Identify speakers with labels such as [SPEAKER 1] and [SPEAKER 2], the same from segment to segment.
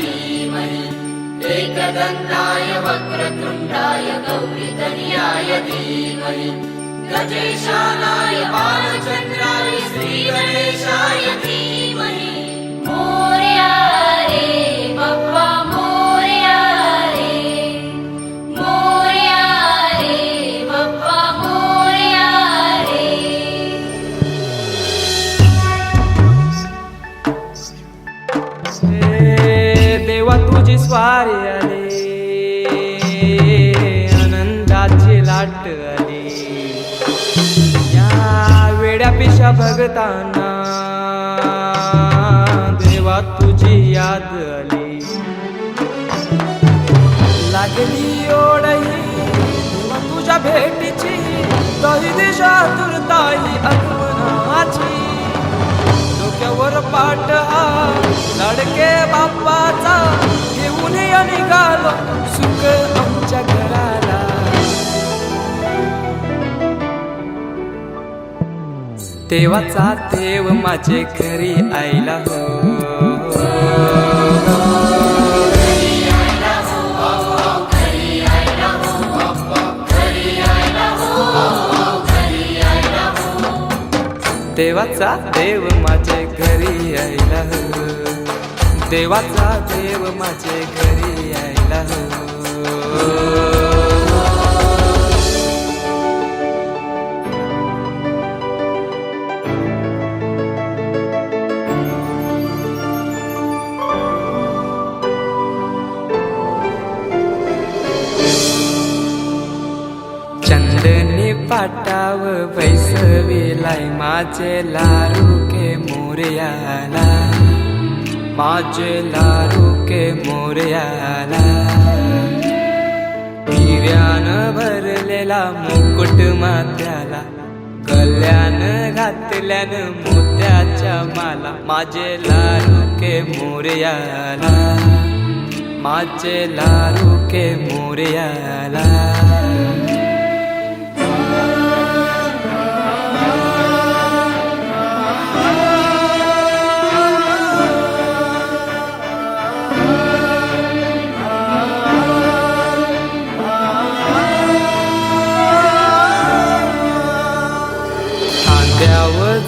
[SPEAKER 1] धीमहि। एकदन्ताय वक्रतुण्डाय गौरीतनयाय धीमहि। गजेशानाय बालचन्द्राय श्रीगणेशाय धीमहि।
[SPEAKER 2] मोरया रे बाप्पा
[SPEAKER 3] स्वारी आली आनंदाची लाट आली. या वेड्या पिशा भगताना देवा तुझी याद आली. लागली ओढही तुझ्या भेटीची दही दिशा तुरताई आठवणाची डोक्यावर पाठ हा. लाडके बाप्पाचा घेऊन या निघालो सुख आमच्या घराला. देवाचा देव माझे घरी आईला हो. देवाचा देव माझे घरी यायला हो देवाचा देव माझे घरी यायला हो चंदनी पाटाव पैसविलाय माझे लारू मोरयाला माझे लारू के मोरयाला. हिऱ्यान भरलेला मुकुट मात्याला कल्याण घातल्यान मोत्याच्या माला. माझे लारू के मोरयाला माझे लारू के मोरयाला.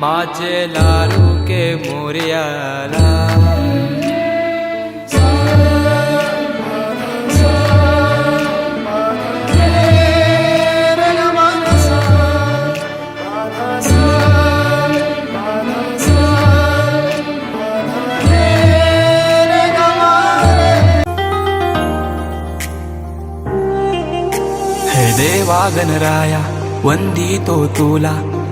[SPEAKER 3] माझे लारू के मोर्याला. देवा गणराया वंदितो तुला.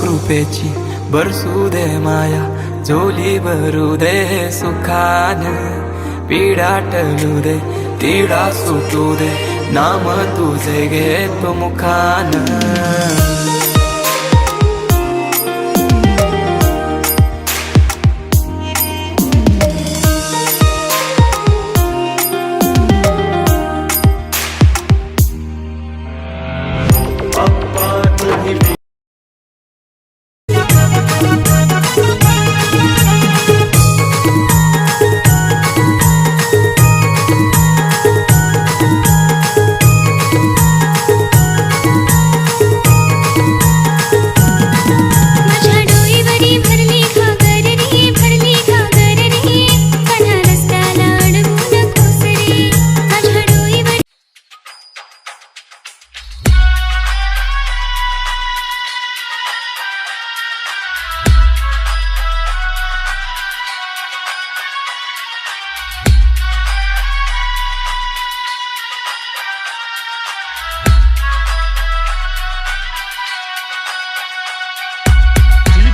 [SPEAKER 3] कृपेची बरसू दे माया झोली भरू दे सुखान. पीडा टलू दे तिडा सुटू दे नाम तुझे घेतो मुखान.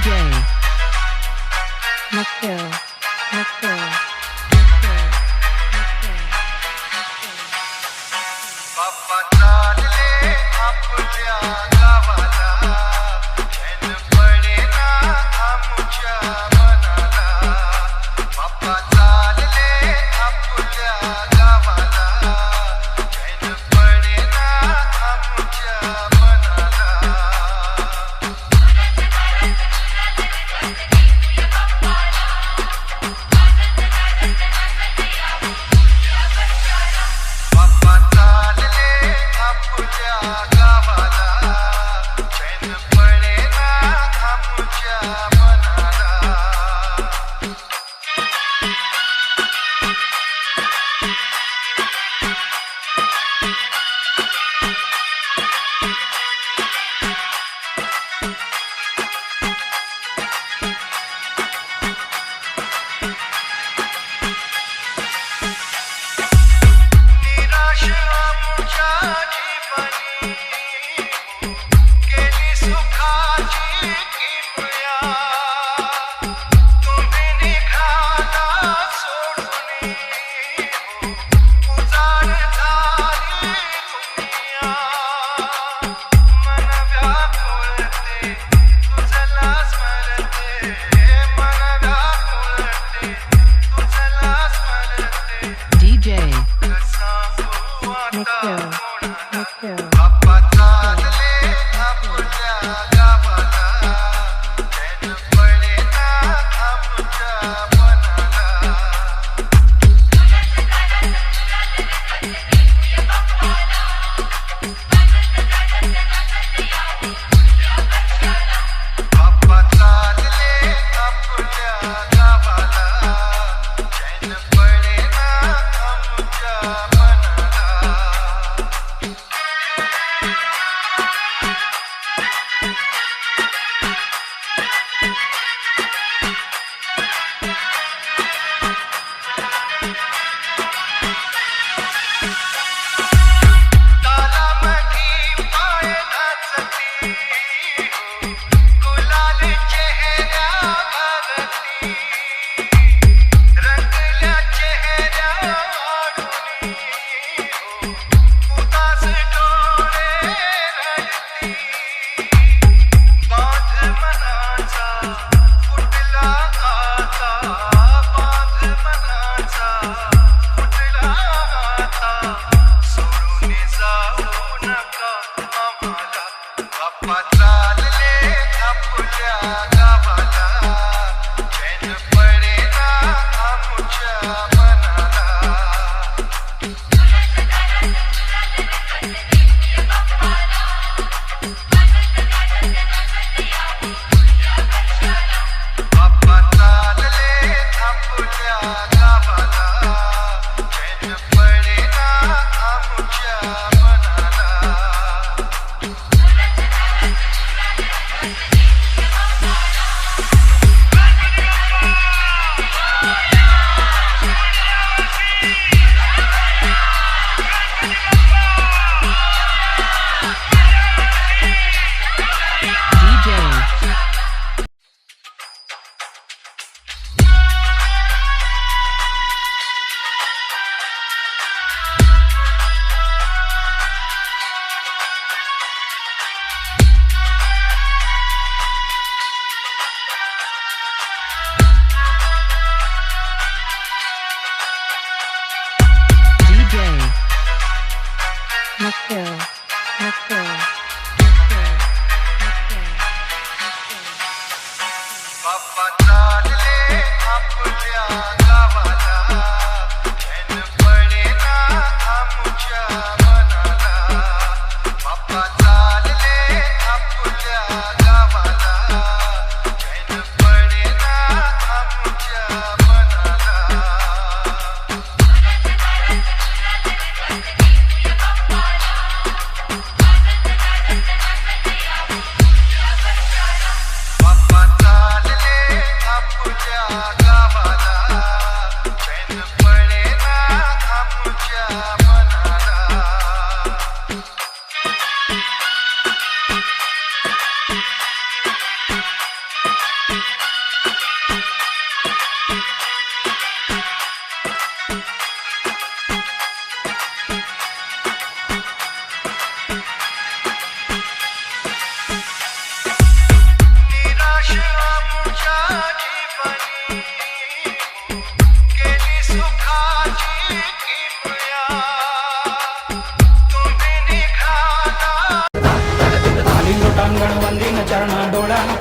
[SPEAKER 3] DJ. McPhill.
[SPEAKER 4] go.
[SPEAKER 3] कसा हो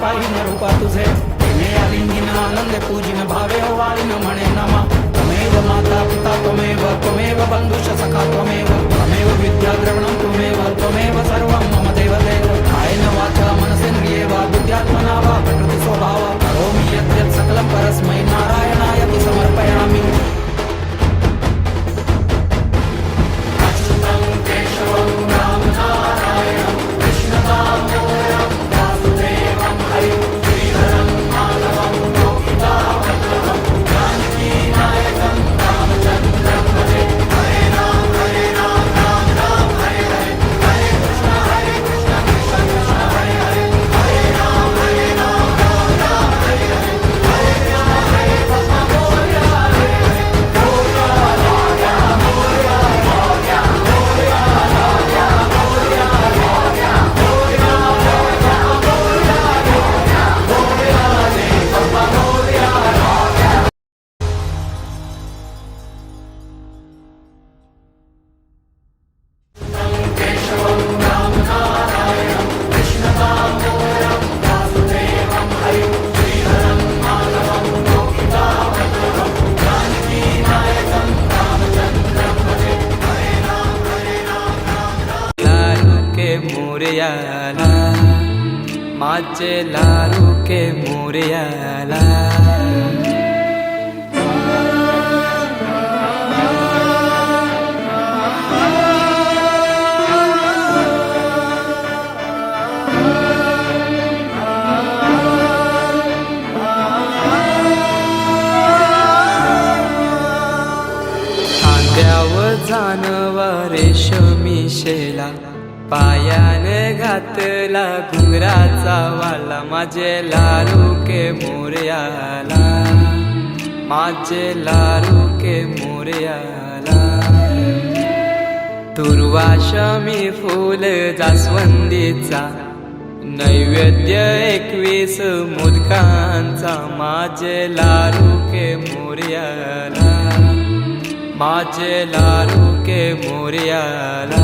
[SPEAKER 5] पाहिन रूपा तुझे. प्रेमे आलिंगिन आनंद पूजिन भावे हो वाळीन म्हणे नमा. त्वमेव माता पिता त्वमेव त्वमेव बंधुश सखा त्वमेव त्वमेव विद्या द्रवणं त्वमेव त्वमेव सर्वं मम देवदेव कायेन वाचा मनसेन्द्रिये वा बुद्ध्यात्मना वा प्रकृति स्वभाव. करोमि यत् सकलं परस्मै
[SPEAKER 3] नारायण माझे लारू के मोरयाला माझे लारू के मोरयाला तुर्वाशमी फूल जास्वंदीचा नैवेद्य एकवीस मुदकांचा माझे लारू के मोरयाला माझे लारू के मोरयाला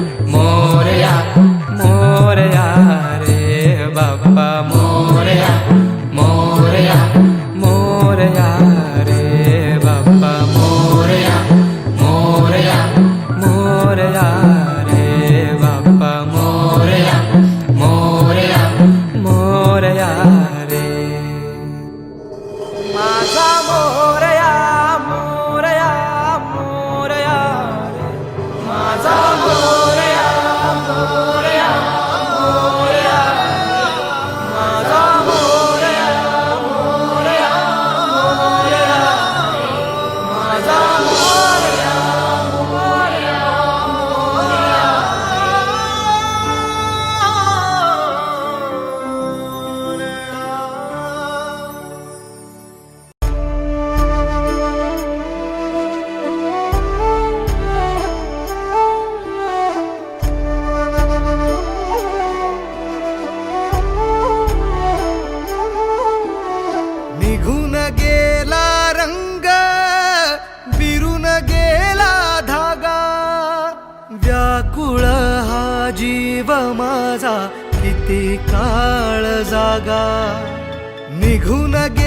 [SPEAKER 6] माझा किती काळ जागा निघून गेला